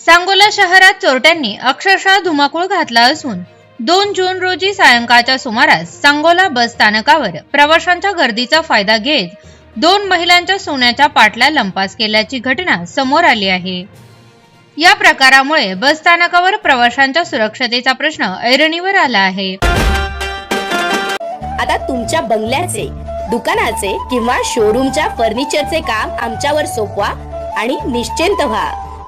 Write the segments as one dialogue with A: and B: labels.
A: सांगोला शहरात चोरट्यांनी अक्षरशः धुमाकूळ घातला असून दोन जून रोजी सायंकाळच्या सुमारास सांगोला बस स्थानकावर प्रवाशांच्या गर्दीचा फायदा घेत दोन महिलांच्या सोन्याच्या पाटल्या लंपास केल्याची घटना समोर आली आहे. या प्रकारामुळे बस स्थानकावर प्रवाशांच्या सुरक्षतेचा प्रश्न ऐरणीवर आला आहे.
B: आता तुमच्या बंगल्याचे दुकानाचे किंवा शोरूमच्या फर्निचरचे काम आमच्यावर सोपवा आणि निश्चिंत व्हा.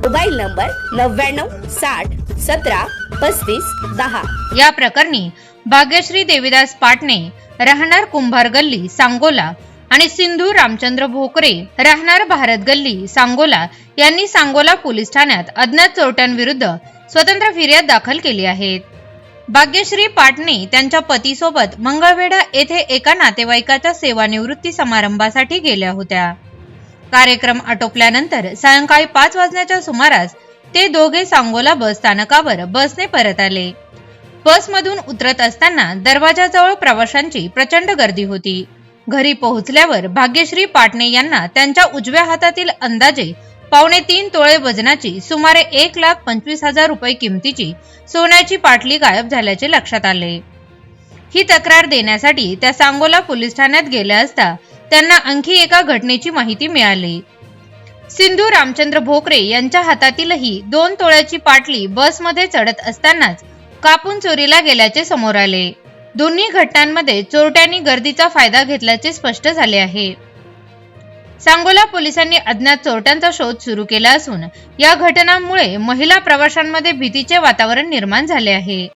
B: मोबाईल नंबर नव्याण्णव साठ सतरा पस्तीस दहा.
A: या प्रकरणी भाग्यश्री देविदास पाटणे राहणार कुंभार गल्ली सांगोला आणि सिंधू रामचंद्र भोकरे राहणार भारत गल्ली सांगोला यांनी सांगोला पोलीस ठाण्यात अज्ञात चोरट्यांविरुद्ध स्वतंत्र फिर्याद दाखल केली आहे. भाग्यश्री पाटणे त्यांच्या पतीसोबत मंगळवेढा येथे एका नातेवाईकाच्या सेवानिवृत्ती समारंभासाठी गेल्या होत्या. कार्यक्रम आटोपल्यानंतर सायंकाळी पाच वाजण्याच्या सुमारास ते दोघे सांगोला बस स्थानकावर बसने परत आले. बसमधून उतरत असताना दरवाजाजवळ प्रवाशांची प्रचंड गर्दी होती. घरी पोहोचल्यावर भाग्यश्री पाटणे यांना त्यांच्या उजव्या हातातील अंदाजे पावणे तीन तोळे वजनाची सुमारे एक लाख पंचवीस हजार रुपये किमतीची सोन्याची पाटली गायब झाल्याचे लक्षात आले. ही तक्रार देण्यासाठी त्या सांगोला पोलीस ठाण्यात गेल्या असता त्यांना आणखी एका घटनेची माहिती मिळाली. सिंधू रामचंद्र भोकरे यांच्या हातातीलही दोन तोळ्याची पाटली बसमध्ये चढत असतानाच कापून चोरीला गेल्याचे समोर आले. दोन्ही घटनांमध्ये चोरट्यांनी गर्दीचा फायदा घेतल्याचे स्पष्ट झाले आहे. सांगोला पोलिसांनी अज्ञात चोरट्यांचा शोध सुरू केला असून या घटनांमुळे महिला प्रवाशांमध्ये भीतीचे वातावरण निर्माण झाले आहे.